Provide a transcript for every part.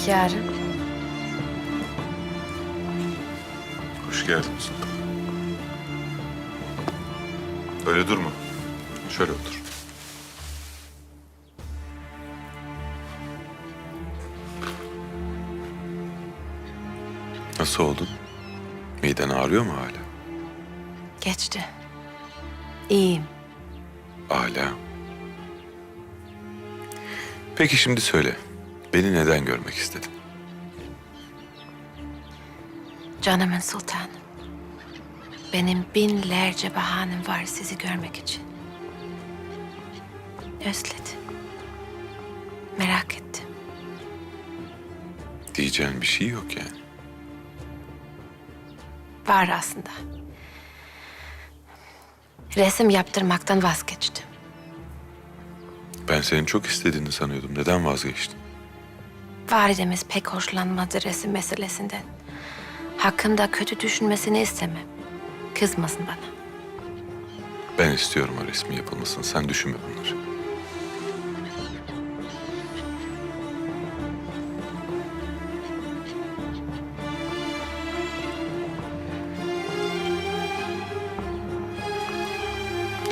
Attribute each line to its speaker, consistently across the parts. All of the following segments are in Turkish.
Speaker 1: Hünkârım.
Speaker 2: Hoş geldin Sultan. Öyle durma. Şöyle otur. Nasıl oldun? Miden ağrıyor mu hala?
Speaker 1: Geçti. İyiyim.
Speaker 2: Hala. Peki şimdi söyle. Beni neden görmek istedin?
Speaker 1: Canımın sultanım. Benim binlerce bahanem var sizi görmek için. Özledim. Merak ettim.
Speaker 2: Diyeceğin bir şey yok yani.
Speaker 1: Var aslında. Resim yaptırmaktan vazgeçtim.
Speaker 2: Ben senin çok istediğini sanıyordum. Neden vazgeçtin?
Speaker 1: Validemiz pek hoşlanmadı resim meselesinden. Hakkında kötü düşünmesini istemem. Kızmasın bana.
Speaker 2: Ben istiyorum o resmi yapılmasını. Sen düşünme bunları.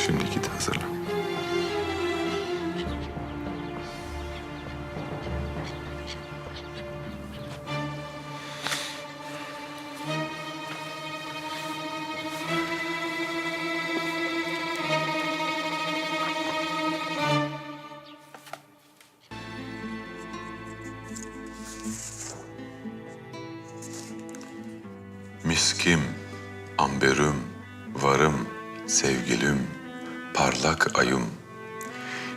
Speaker 2: Şimdi git hazırlan. Miskim, amberüm, varım, sevgilim, parlak ayım.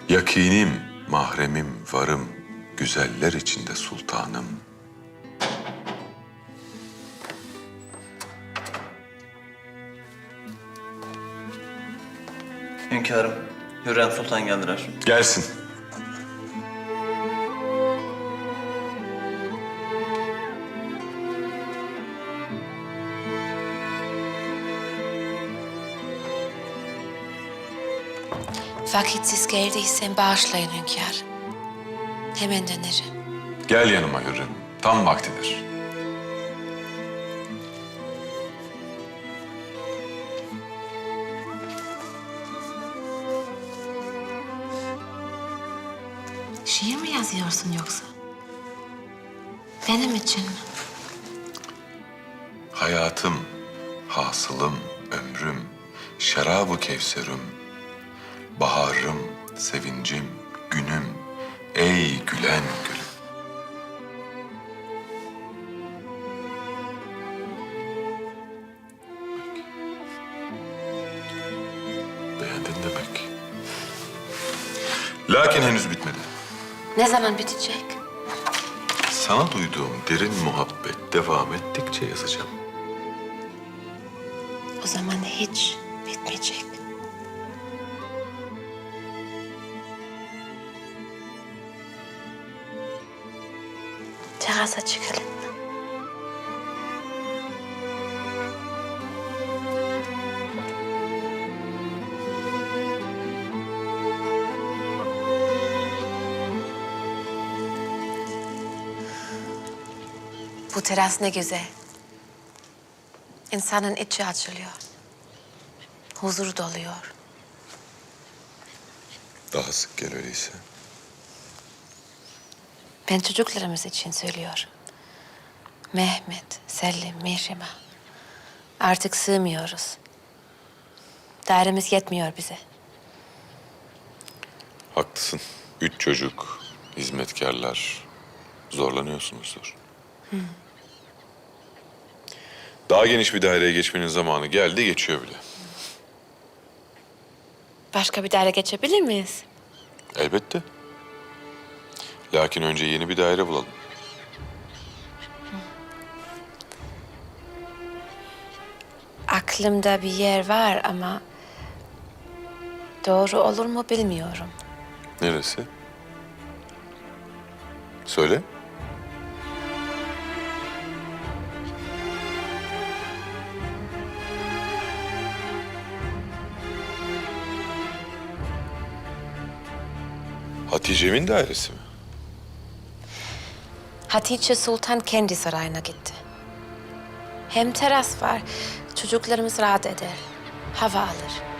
Speaker 2: Yakinim, mahremim, varım, güzeller içinde sultanım.
Speaker 3: Hünkârım, Hürrem Sultan geldiler.
Speaker 2: Gelsin.
Speaker 1: Vakitsiz geldiysem bağışlayın hünkârım. Hemen dönerim.
Speaker 2: Gel yanıma Hürrem. Tam vaktidir.
Speaker 1: Şiir mi yazıyorsun yoksa? Benim için mi?
Speaker 2: Hayatım, hasılım, ömrüm, şarabı kevserim, baharım, sevincim, günüm, ey gülen gülüm. Beğendin demek. Lakin henüz bitmedi.
Speaker 1: Ne zaman bitecek?
Speaker 2: Sana duyduğum derin muhabbet devam ettikçe yazacağım.
Speaker 1: O zaman hiç bitmeyecek. Terasa çıkalım mı? Bu teras ne güzel. İnsanın içi açılıyor. Huzur doluyor.
Speaker 2: Daha sık gel öyleyse.
Speaker 1: Ben çocuklarımız için söylüyorum. Mehmet, Selim, Mihrimah. Artık sığmıyoruz. Dairemiz yetmiyor bize.
Speaker 2: Haklısın. Üç çocuk, hizmetkarlar. Zorlanıyorsunuzdur. Daha geniş bir daireye geçmenin zamanı geldi, geçiyor bile.
Speaker 1: Başka bir daire geçebilir miyiz?
Speaker 2: Elbette. Lakin önce yeni bir daire bulalım.
Speaker 1: Aklımda bir yer var ama... Doğru olur mu bilmiyorum.
Speaker 2: Neresi? Söyle. Hatice'min dairesi mi?
Speaker 1: Hatice Sultan kendi sarayına gitti. Hem teras var, çocuklarımız rahat eder, hava alır.